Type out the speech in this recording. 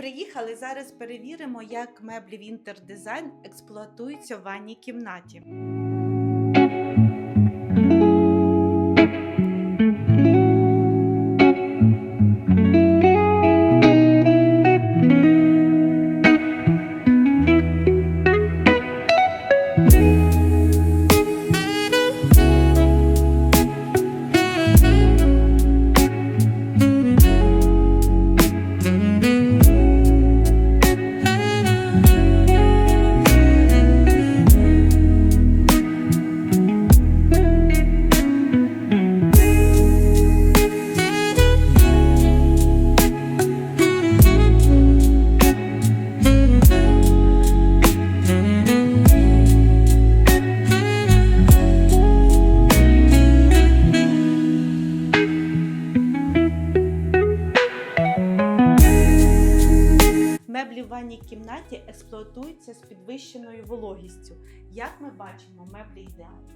Приїхали зараз перевіримо, як меблі Winter Design експлуатуються в ванній кімнаті. Меблі в ванній кімнаті експлуатуються з підвищеною вологістю. Як ми бачимо, меблі ідеальні.